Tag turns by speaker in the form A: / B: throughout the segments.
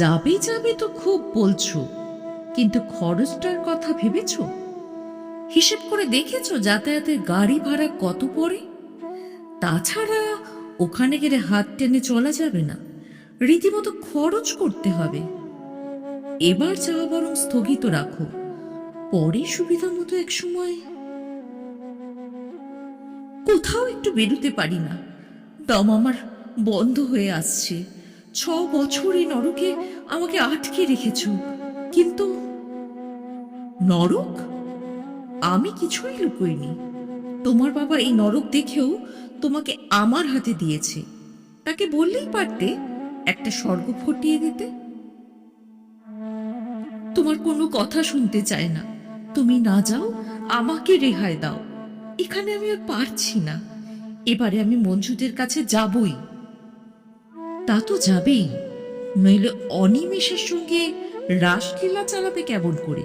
A: যাবে যাবে তো খুব বলছো, কিন্তু খরচটার কথা ভেবেছ? হিসেব করে দেখেছ যাতায়াতের গাড়ি ভাড়া কত পড়ে? তাছাড়া ওখানে গেলে হাত টেনে চলা যাবে না, রীতিমতো খরচ করতে হবে। এবার যাওয়া বরং স্থগিত রাখো, পরে সুবিধা মতো এক সময়। কোথাও একটু বেরোতে পারি না, দম আমার বন্ধ হয়ে আসছে। ছ বছর এই নরকে আমাকে আটকে রেখেছ। কিন্তু নরক? আমি কিছুই লুকোইনি। তোমার বাবা এই নরক দেখেও তোমাকে আমার হাতে দিয়েছে। তাকে বললেই পারতে একটা স্বর্গ ফটিয়ে দিতে। তোমার কোনো কথা শুনতে চায় না। তুমি না যাও, আমাকে রেহাই দাও। এখানে আমি আর পারছি না। এবারে আমি মঞ্জুদের কাছে যাবই। তা তো যাবেই। নইলে অনিমেষের সঙ্গে রাসলীলা চালাবে কেমন করে?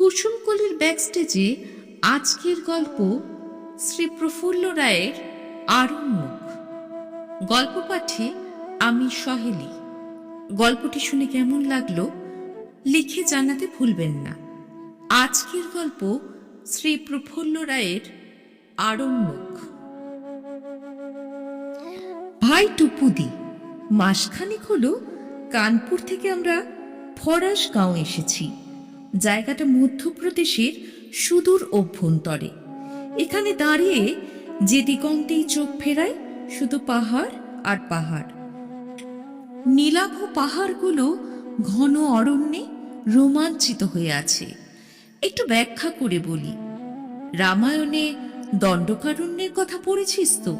A: কুসুমকলির ব্যাকস্টেজে আজকের গল্প শ্রী প্রফুল্ল রায়ের আরণ্যক গল্প পাঠে আমি সহেলি। গল্পটি শুনে কেমন লাগল, লিখে জানাতে ভুলবেন না। আজকের গল্প শ্রী প্রফুল্ল রায়ের আরণ্যক ভাই টুপুদি, মাসখানেক হলো কানপুর থেকে আমরা ফরাস গাঁও এসেছি। জায়গাটা মধ্যপ্রদেশের সুদূর অভ্যন্তরে। এখানে দাঁড়িয়ে যে দিগন্তেই চোখ ফেরায় শুধু পাহাড় আর পাহাড়। নীলাভ পাহাড়গুলো ঘন অরণ্যে রোমাঞ্চিত হয়ে আছে। একটু ব্যাখ্যা করে বলি। রামায়ণে দণ্ডকারণ্যের কথা পড়েছিস তো?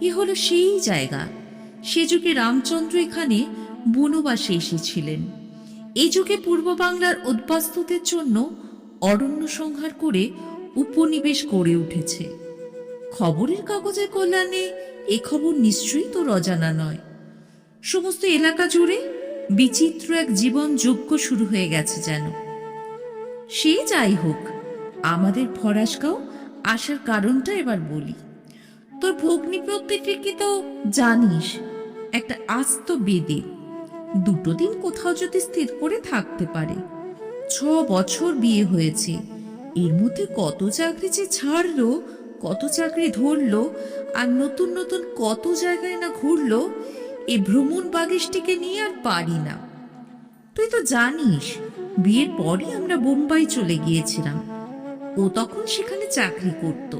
A: এ হলো সেই জায়গা। সে যুগে রামচন্দ্র এখানে বনবাসে এসেছিলেন। এই যুগে পূর্ব বাংলার উদ্বাস্তুদের জন্য অরণ্য সংহার করে উপনিবেশ গড়ে উঠেছে। খবরের কাগজের কল্যাণে এ খবর নিশ্চয়ই তো রজানা নয়। সমস্ত এলাকা জুড়ে বিচিত্র এক জীবন যজ্ঞ শুরু হয়ে গেছে যেন। সে যাই হোক, আমাদের ফরাসগাঁও আসার কারণটা এবার বলি। তোর ভগ্নি প্রত্যেককে তো জানিস, একটা আস্ত বেদে। দুটো দিন কোথাও যদি স্থির করে থাকতে পারে। ছ বছর বিয়ে হয়েছে, এর মধ্যে কত চাকরি যে ছাড়লো, কত চাকরি ধরলো, আর নতুন নতুন কত জায়গায় না ঘুরলো, এ ভ্রমণ বাগিসটিকে নিয়ে আর পারি না। তুই তো জানিস বিয়ের পরই আমরা বোম্বাই চলে গিয়েছিলাম। ও তখন সেখানে চাকরি করত।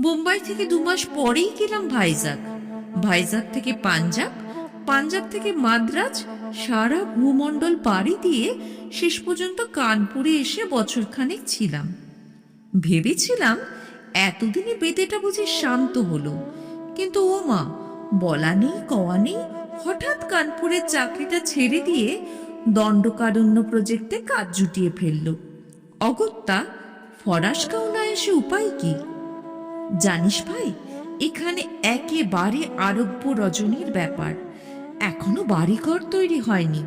A: বোম্বাই থেকে দু মাস পরেই গেলাম ভাইজাগ ভাইজাক থেকে পাঞ্জাব পাঞ্জাব থেকে মাদ্রাজ, সারা ভূমণ্ডল পাড়ি দিয়ে শেষ পর্যন্ত কানপুরে এসে বছরখানেক ছিলাম। ভেবেছিলাম এতদিনে বেদেটা বুঝি শান্ত হলো। কিন্তু ও মা বলা নেই, কওয়া নেই, হঠাৎ কানপুরের চাকরিটা ছেড়ে দিয়ে দণ্ডকারণ্য প্রজেক্টে কাজ জুটিয়ে ফেলল। অগত্যা ফরাসগাঁও না এসে উপায় কি? জানিস ভাই, এখানে একেবারে আরব্য রজনীর ব্যাপার। এখনও বাড়িঘর তৈরি হয়নি।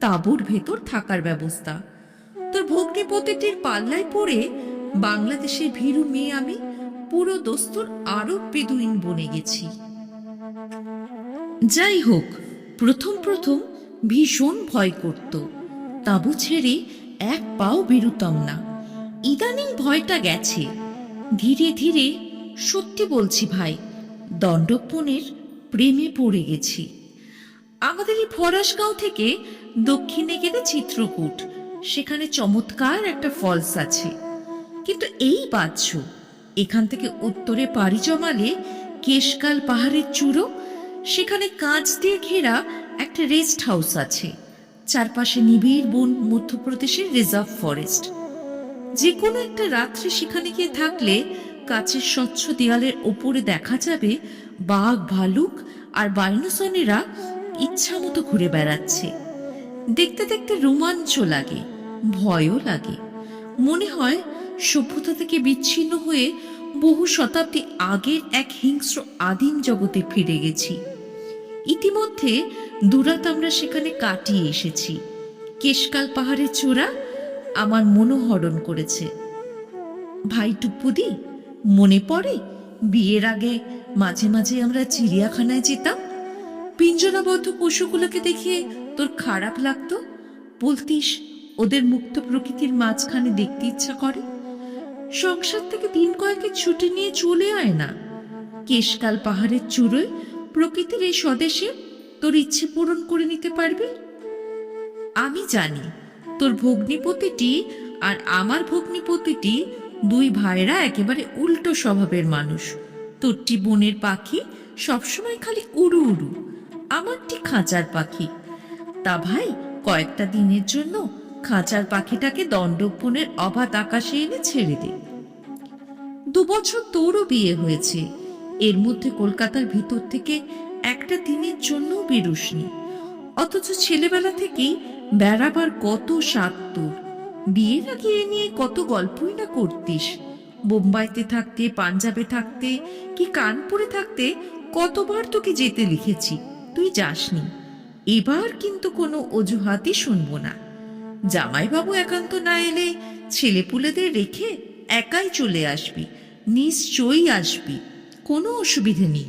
A: তাঁবুর ভেতর থাকার ব্যবস্থা। তোর ভগ্নিপতিটির পাল্লায় পড়ে বাংলাদেশের ভীরু মেয়ে আমি পুরো দস্তুর আরব বেদুইন বনে গেছি। যাই হোক, প্রথম প্রথম ভীষণ ভয় করত। তাঁবু ছেড়ে এক পাও বেরুতাম না। ইদানিং ভয়টা গেছে। ধীরে ধীরে সত্যি বলছি ভাই দণ্ডপনের প্রেমে পড়ে গেছি। আমাদের এই ফরাসগাঁও থেকে দক্ষিণে গেলে চিত্রকূট, সেখানে চমৎকার একটা ফলস আছে। কিন্তু এই বাচ্চ এখান থেকে উত্তরে পাড়ি জমালে কেশকাল পাহাড়ের চূড়ো সেখানে কাঁচ দিয়ে ঘেরা একটা রেস্ট হাউস আছে। চারপাশে নিবিড় বন, মধ্যপ্রদেশের রিজার্ভ ফরেস্ট। যে কোনো একটা রাত্রে সেখানে গিয়ে থাকলে কাছের স্বচ্ছ দেয়ালের ওপরে দেখা যাবে বাঘ, ভালুক আর বাইনোসনেরা ইচ্ছা মতো ঘুরে বেড়াচ্ছে। দেখতে দেখতে রোমাঞ্চ লাগে, ভয়ও লাগে। মনে হয় সভ্যতা থেকে বিচ্ছিন্ন হয়ে বহু শতাব্দী আগের এক হিংস্র আদিম জগতে ফিরে গেছি। ইতিমধ্যে দুরাত আমরা সেখানে কাটিয়ে এসেছি। কেশকাল পাহাড়ের চূড়া আমার মনোহরণ করেছে। ভাই টুপুদি মনে পড়ে? বিয়ের আগে মাঝে মাঝে আমরা চিড়িয়াখানায় যেতাম। পিঞ্জরাবদ্ধ পশুগুলোকে দেখে তোর খারাপ লাগতো? বলতিস, ওদের মুক্ত প্রকৃতির মাঝখানে দেখতে ইচ্ছা করে? সংসার থেকে দিন কয়েকের ছুটি নিয়ে চলে আয় না। কেশকাল পাহাড়ের চূড়োয় প্রকৃতির এই স্বদেশে তোর ইচ্ছে পূরণ করে নিতে পারবি? আমি জানি, তোর ভগ্নিপতিটি আর আমার ভগ্নিপতিটি দুই ভাইরা একেবারে উল্টো স্বভাবের মানুষ। তোরটি বনের পাখি সবসময় খালি উড়ু উড়ু, আমারটি খাঁচার পাখি। তা ভাই, কয়েকটা দিনের জন্য খাঁচার পাখিটাকে দণ্ডবনের অবাধ আকাশে এনে ছেড়ে দে দুবছর তোরও বিয়ে হয়েছে। এর মধ্যে কলকাতার ভিতর থেকে একটা দিনের জন্য বেরোসনি। অথচ ছেলেবেলা থেকেই বেড়াবার কত স্বাদ তোর। বিয়ের আগে এ নিয়ে কত গল্পই না করতিস। বোম্বাইতে থাকতে, পাঞ্জাবে থাকতে, কি কানপুরে থাকতে কতবার তোকে যেতে লিখেছি। তুই যাসনি। এবার কিন্তু কোনো অজুহাতই শুনব না। জামাইবাবু একান্ত না এলে ছেলেপুলেদের রেখে একাই চলে আসবি, নিশ্চয়ই আসবি, কোনো অসুবিধে নেই।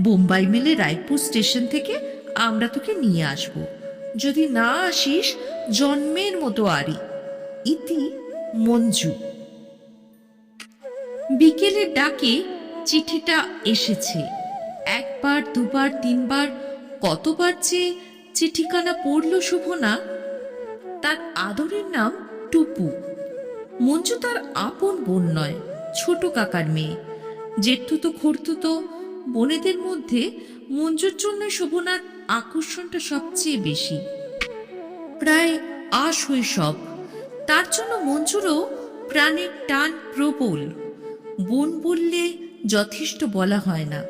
A: বোম্বাই মেলে রায়পুর স্টেশন থেকে আমরা তোকে নিয়ে আসব। যদি না আসিস, জন্মের মতো আরি। ইতি মঞ্জু। বিকেলের ডাকে চিঠিটা এসেছে। একবার, দুবার, তিনবার, কতবার যে চিঠিখানা পড়ল শোভনা তার আদরের নাম টুপু। মঞ্জু তার আপন বোন নয়, ছোট কাকার মেয়ে। জেঠুতো, খুঁড়তুতো বোনেদের মধ্যে মঞ্জুর জন্য শোভনার আকর্ষণটা সবচেয়ে বেশি। প্রায় আশ সব। তার জন্য মঞ্জুরও প্রাণের টান প্রবল। বোন বললে যথেষ্ট বলা হয় না।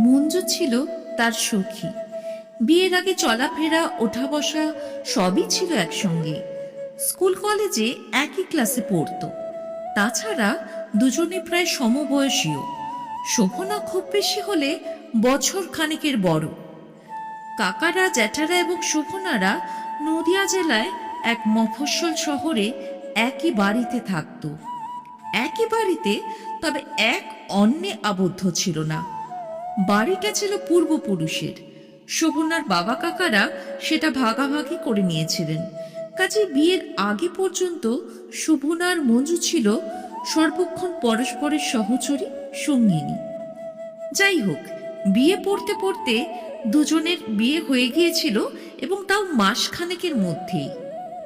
A: মঞ্জু ছিল তার সখী। বিয়ের আগে চলাফেরা ওঠা বসা সবই ছিল একসঙ্গে। স্কুল কলেজে একই ক্লাসে পড়তো। তাছাড়া দুজনে প্রায় সমবয়সীয়। শোভনা খুব বেশি হলে বছর খানেকের বড়। কাকারা, জ্যাঠারা এবং শোভনারা নদিয়া জেলায় এক মফস্বল শহরে একই বাড়িতে থাকত। একই বাড়িতে তবে এক অন্যে আবদ্ধ ছিল না। বাড়িটা ছিল পূর্বপুরুষের। শোভনার বাবা কাকারা সেটা ভাগাভাগি করে নিয়েছিলেন। কাজে বিয়ের আগে পর্যন্ত শোভনার মঞ্জু ছিল সর্বক্ষণ পরস্পরের সহচরী, সঙ্গিনী। যাই হোক, বিয়ে পড়তে পড়তে দুজনের বিয়ে হয়ে গিয়েছিল এবং তাও মাসখানেকের মধ্যেই।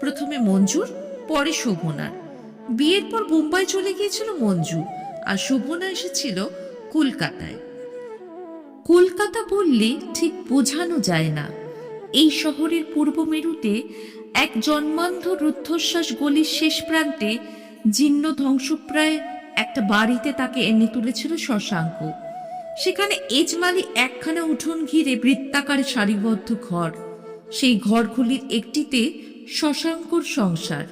A: প্রথমে মঞ্জুর, পরে শোভনার। বিয়ের পর বোম্বাই চলে গিয়েছিল মঞ্জু আর শোভনা এসেছিল কলকাতায়। কলকাতা বললে ঠিক বোঝানো যায় না। এই শহরের পূর্ব মেরুতে এক জন্মান্ধ রুদ্ধশ্বাস গলির শেষ প্রান্তে জীর্ণ ধ্বংসপ্রায় একটা বাড়িতে তাকে এনে তুলেছিল শশাঙ্ক। সেখানে এজমালি একখানা উঠোন ঘিরে বৃত্তাকারে সারিবদ্ধ ঘর। সেই ঘরগুলির একটিতে শশাঙ্কর সংসার।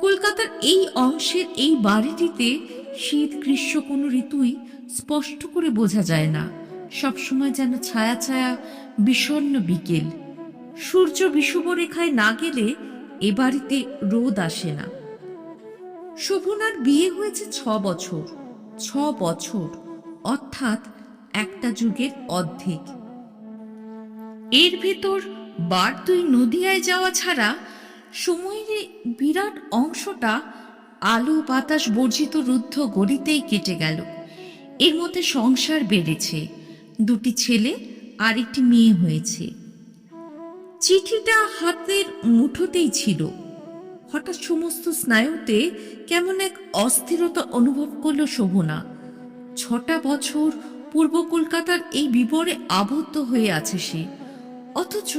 A: কলকাতার এই অংশের এই বাড়িটিতে শীত গ্রীষ্ম কোনো ঋতুই স্পষ্ট করে বোঝা যায় না। সবসময় যেন ছায়া ছায়া বিষণ্ণ বিকেল। সূর্য বিষুবরেখায় না গেলে এ বাড়িতে রোদ আসে না। শোভনার বিয়ে হয়েছে ছ বছর ছ বছর, অর্থাৎ একটা যুগের অর্ধেক। এর ভেতর বার দুই নদিয়ায় যাওয়া ছাড়া সময়ের বিরাট অংশটা আলো বাতাস বর্জিত রুদ্ধ গলিতেই কেটে গেল। এর মধ্যে সংসার বেড়েছে। দুটি ছেলে আর একটি মেয়ে হয়েছে। চিঠিটা হাতের মুঠোতেই ছিল। হঠাৎ সমস্ত স্নায়ুতে কেমন এক অস্থিরতা অনুভব করল শোভনা। ছটা বছর পূর্ব কলকাতার এই বিবরে আবদ্ধ হয়ে আছে সে। অথচ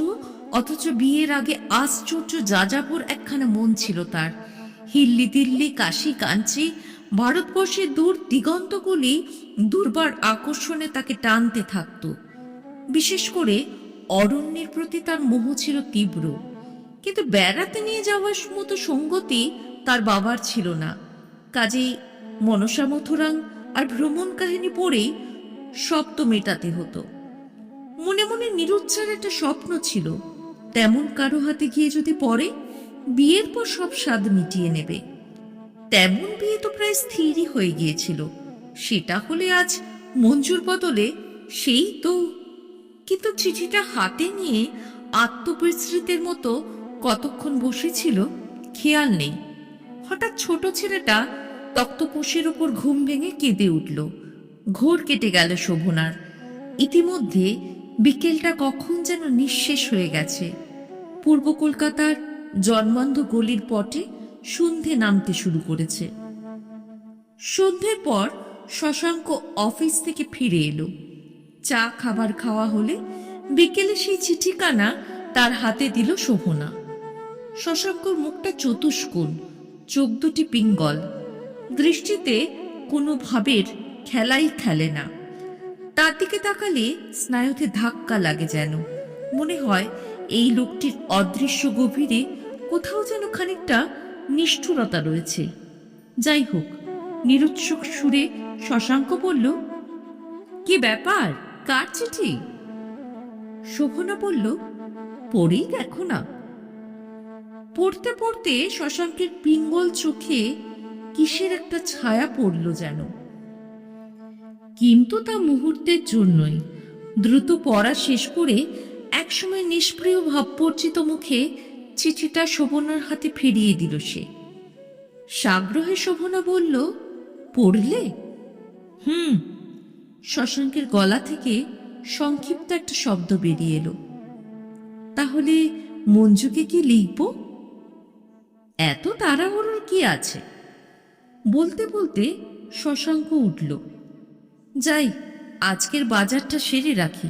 A: অথচ বিয়ের আগে আশ্চর্য যাযাবর একখানা মন ছিল তার। হিল্লি দিল্লি কাশি কাঞ্চি ভারতবর্ষের দূর দিগন্তগুলি দুর্বার আকর্ষণে তাকে টানতে থাকত। বিশেষ করে অরণ্যের প্রতি তার মোহ ছিল তীব্র। কিন্তু বেড়াতে নিয়ে যাওয়ার মতো সঙ্গতি তার বাবার ছিল না। কাজেই মনসা মথুরাং আর ভ্রমণ কাহিনী পড়েই সপ্ত মেটাতে হতো। মনে মনে নিরুচ্চার একটা স্বপ্ন ছিল, তেমন কারও হাতে গিয়ে যদি পড়ে, বিয়ের পর সব স্বাদ মিটিয়ে নেবে। তেমন বিয়ে তো প্রায় স্থিরই হয়ে গিয়েছিল। সেটা হলে আজ মঞ্জুর বদলে সেই তো। কিন্তু চিঠিটা হাতে নিয়ে আত্মবিস্মৃতের মতো কতক্ষণ বসেছিল খেয়াল নেই। হঠাৎ ছোট ছেলেটা তক্তপোষের ওপর ঘুম ভেঙে কেঁদে উঠল। ঘোর কেটে গেল শোভনার। ইতিমধ্যে বিকেলটা কখন যেন নিঃশেষ হয়ে গেছে। পূর্ব কলকাতার জন্মান্ধ গলির পটে সন্ধে নামতে শুরু করেছে। সন্ধ্যের পর শশাঙ্ক অফিস থেকে ফিরে এলো। চা, খাবার খাওয়া হলে বিকেলে সেই চিঠিখানা তার হাতে দিল শোভনা। শশাঙ্কর মুখটা চতুষ্কোণ, চোখ দুটি পিঙ্গল। দৃষ্টিতে কোনো ভাবের খেলাই খেলে না। তার দিকে তাকালে স্নায়ুতে ধাক্কা লাগে যেন। মনে হয় এই লোকটির অদৃশ্য গভীরে কোথাও যেন খানিকটা নিষ্ঠুরতা রয়েছে। যাই হোক, নিরুৎসুক সুরে শশাঙ্ক বলল, কি ব্যাপার? কার চিঠি? শোভনা বলল, পড়েই দেখো না। পড়তে পড়তে শশাঙ্কের পিঙ্গল চোখে কিসের একটা ছায়া পড়ল যেন। কিন্তু তা মুহূর্তের জন্যই, দ্রুত পড়া শেষ করে একসময় নিষ্প্রিয় ভাবপর্চিত মুখে চিঠিটা শোভনার হাতে ফিরিয়ে দিল সে। সাগ্রহে শোভনা বলল, পড়লে? হুম। শশাঙ্কের গলা থেকে সংক্ষিপ্ত একটা শব্দ বেরিয়ে এলো। তাহলে মঞ্জুকে কি লিখব? এত তাড়াহুড়োর কি আছে? বলতে বলতে শশাঙ্ক উঠল। যাই, আজকের বাজারটা সেরে রাখি।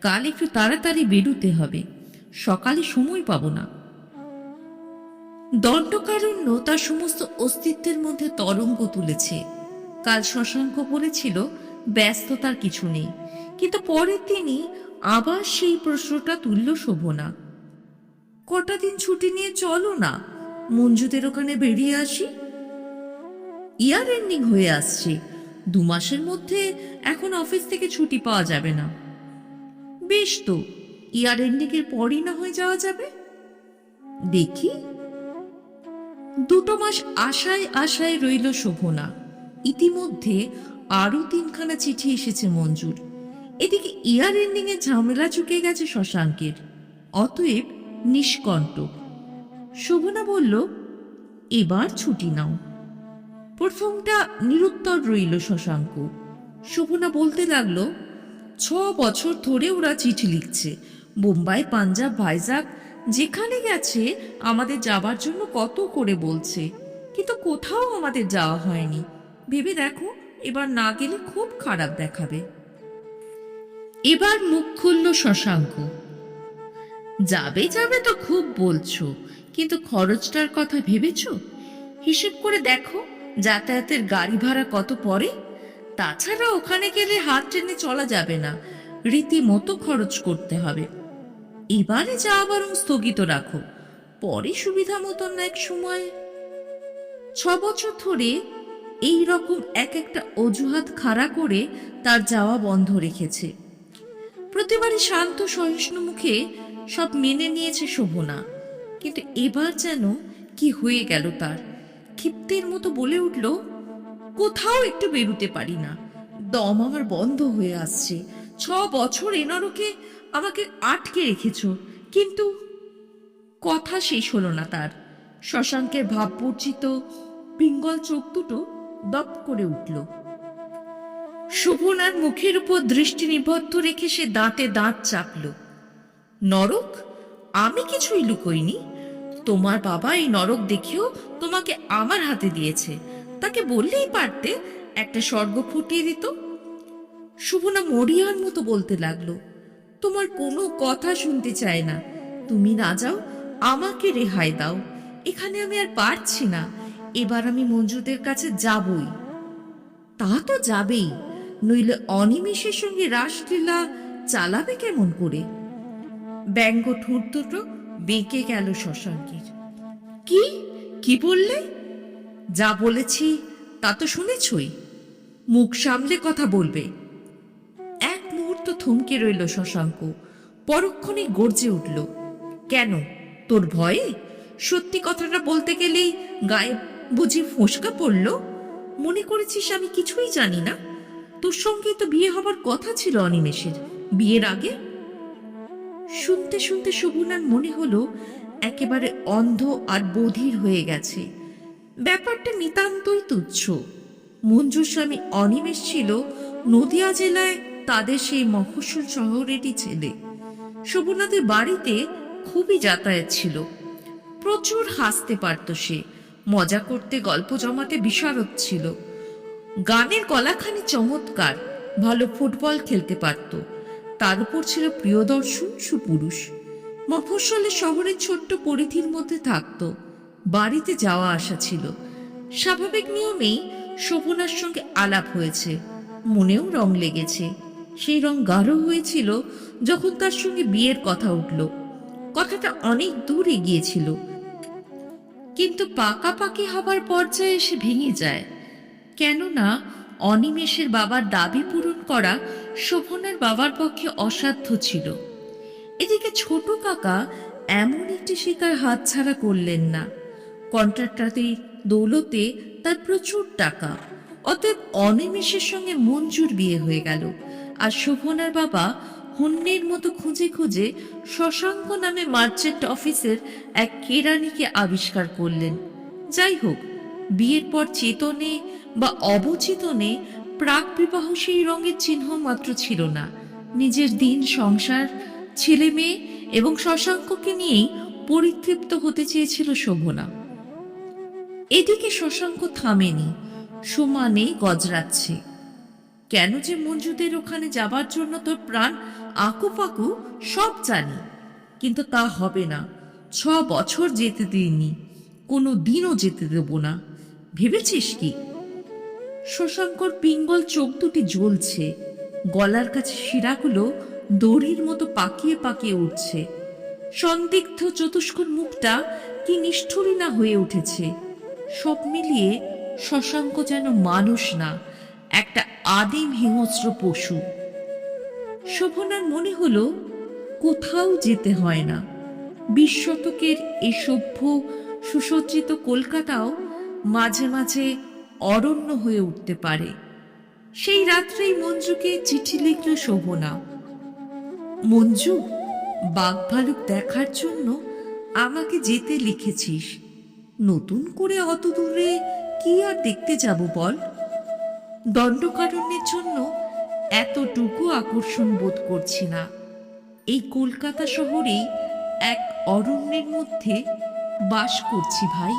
A: কাল একটু তাড়াতাড়ি বেরুতে হবে। সকালে সময় পাবো না। দণ্ডকারণ্য তার সমস্ত অস্তিত্বের মধ্যে তরঙ্গ তুলেছে। কাল শশাঙ্ক বলেছিল, ব্যস্ততার কিছু নেই। কিন্তু পরে তিনি আবার সেই প্রশ্নটা তুলল শোভনা। কটা দিন ছুটি নিয়ে চলো না, মঞ্জুদের ওখানে বেরিয়ে আসি। ইয়ার এন্ডিং হয়ে আসছে। দু মাসের মধ্যে এখন অফিস থেকে ছুটি পাওয়া যাবে না। বেশ তো, ইয়ার এন্ডিং এর পরই না হয়ে যাওয়া যাবে? দেখি। দুটো মাস আশায় আশায় রইল শোভনা। ইতিমধ্যে আরও তিনখানা চিঠি এসেছে মঞ্জুর। এদিকে ইয়ার এন্ডিং এ ঝামেলা চুকে গেছে শশাঙ্কের। অতএব নিষ্কণ্টক। শোভনা বলল, এবার ছুটি নাও। প্রথমটা নিরুত্তর রইল শশাঙ্ক। শোভনা বলতে লাগল, ছ বছর ধরে ওরা চিঠি লিখছে। বোম্বাই, পাঞ্জাব ভাইজাগ যেখানে গেছে, আমাদের যাবার জন্য কত করে বলছে। কিন্তু কোথাও আমাদের যাওয়া হয়নি। ভেবে দেখো, এবার না গেলে খুব খারাপ দেখাবে। এবার মুখ খুলল শশাঙ্ক। যাবে যাবে তো খুব বলছো, কিন্তু খরচটার কথা ভেবেছো? হিসেব করে দেখো, যাতায়াতের গাড়ি ভাড়া কত পড়ে? তাছাড়া ওখানে গেলে হাত টেনে চলা যাবে না। রীতিমতো খরচ করতে হবে। এবারে যা বরং স্থগিত রাখো। পরে সুবিধা মতন এক সময়। ছ বছর ধরে এই রকম এক একটা অজুহাত খাড়া করে তার যাওয়া বন্ধ রেখেছে। প্রতিবারই শান্ত সহিষ্ণু মুখে সব মেনে নিয়েছে শোভনা। কিন্তু এবার যেন কি হয়ে গেল তার? ক্ষিপ্তের মতো বলে উঠল, কোথাও একটু বেরুতে পারি না। দম আমার বন্ধ হয়ে আসছে। ছ বছর এ নরকে আমাকে আটকে রেখেছ, কিন্তু কথা শেষ হলো না তার। শশাঙ্কের ভাবপর্চিত পিঙ্গল চোখ দুটো দপ করে উঠল। শোভনার মুখের উপর দৃষ্টি নিবদ্ধ রেখে সে দাঁতে দাঁত চাপল। নরক, আমি কিছুই লুকোইনি। তোমার বাবা এই নরক দেখেও তোমাকে আমার হাতে দিয়েছে। তাকে বললেই পারতে, একটা স্বর্গ ফুটিয়ে দিত। শুভনা মরিয়ার মতো বলতে লাগল। তোমার কোনো কথা শুনতে চায় না। তুমি না যাও, আমাকে রেহাই দাও। এখানে আমি আর পারছি না। এবার আমি মঞ্জুদের কাছে যাবই। তা তো যাবেই। নইলে অনিমেষের সঙ্গে রাসলীলা চালাবে কেমন করে? ব্যঙ্গ ঠোঁট দুটো বেঁকে গেল শশাঙ্কের। কি? কি বললে? যা বলেছি তা তো শুনেছই। মুখ সামলে কথা বলবে। থমকে রইল শশাঙ্ক। পরক্ষণে গর্জে উঠল, কেন, তোর ভয়ে? সত্যি কথাটা বলতে গেলেই গায়ে বুঝি ফোসকা পড়ল? মনে করেছিস আমি কিছুই জানি না? তোর সঙ্গে তো বিয়ে হবার কথা ছিল অনিমেষের, বিয়ের আগে? শুনতে শুনতে শোভনার মনে হলো একেবারে অন্ধ আর বধির হয়ে গেছে। ব্যাপারটা নিতান্তই তুচ্ছ। মঞ্জুর স্বামী অনিমেষ ছিল নদিয়া জেলায় তাদের সেই মফস্বল শহরেরই ছেলে। শোভনাদের বাড়িতে খুবই যাতায়াত ছিল। প্রচুর হাসতে পারত সে। মজা করতে, গল্প জমাতে বিশারদ ছিল। গানের গলাখানি চমৎকার, ভালো ফুটবল খেলতে পারত। তার উপর ছিল প্রিয়দর্শন সুপুরুষ। মফস্বলে শহরের ছোট্ট পরিধির মধ্যে থাকত। বাড়িতে যাওয়া আসা ছিল। স্বাভাবিক নিয়মেই শোভনার সঙ্গে আলাপ হয়েছে। মনেও রং লেগেছে। সেই রং গাঢ় হয়েছিল যখন তার সঙ্গে বিয়ের কথা উঠল। কথাটা অনেক দূর এগিয়েছিল কিন্তু পাকাপাকি হবার পর্যায়ে এসে ভেঙে যায়। কেননা অনিমেষের বাবার দাবি পূরণ করা শোভনার বাবার পক্ষে অসাধ্য ছিল। এদিকে ছোট কাকা এমন একটি শিকার হাতছাড়া করলেন না। কন্ট্রাক্টারের দৌলতে তার প্রচুর টাকা, অতএব অনিমেষের সঙ্গে মঞ্জুর বিয়ে হয়ে গেল। আর শোভনার বাবা হন্যের মতো খুঁজে খুঁজে শশাঙ্ক নামে মার্চেন্ট অফিসের এক কেরানিকে আবিষ্কার করলেন। যাই হোক, বিয়ের পর চেতনে বা অবচেতনে প্রাক বিবাহ সেই রঙের চিহ্ন মাত্র ছিল না। নিজের দিন, সংসার ছেলে মেয়ে এবং শশাঙ্ককে নিয়েই পরিতৃপ্ত হতে চেয়েছিল শোভনা। এদিকে শশাঙ্ক থামেনি সমানে গজরাচ্ছে। কেন যে মঞ্জুদের ওখানে যাবার জন্য তোর প্রাণ আকুপাকু সব জানি, কিন্তু তা হবে না। ছ বছর যেতে দিইনি, কোনো দিনও যেতে দেব না। ভেবেছিস কি? শশাঙ্কর পিঙ্গল চোখ দুটি জ্বলছে, গলার কাছে শিরাগুলো দড়ির মতো পাকিয়ে পাকিয়ে উঠছে। সন্দিগ্ধ চতুষ্কর মুখটা কি নিষ্ঠুরী না হয়ে উঠেছে। সব মিলিয়ে শশাঙ্ক যেন মানুষ না। একটা আদিম হিংস্র পশু। শোভনার মনে হলো, কোথাও যেতে হয় না। বিশ শতকের এই সভ্য, সুসজ্জিত কলকাতাও মাঝে মাঝে অরণ্য হয়ে উঠতে পারে। সেই রাত্রেই মঞ্জুকে চিঠি লিখল শোভনা। মঞ্জু বাঘ ভালুক দেখার জন্য আমাকে যেতে লিখেছিস। নতুন করে অত দূরে কি আর দেখতে যাব বল? দণ্ডকারণ্যের জন্য এতটুকু আকর্ষণ বোধ করছি না। এই কলকাতা শহরেই এক অরণ্যের মধ্যে বাস করছি ভাই।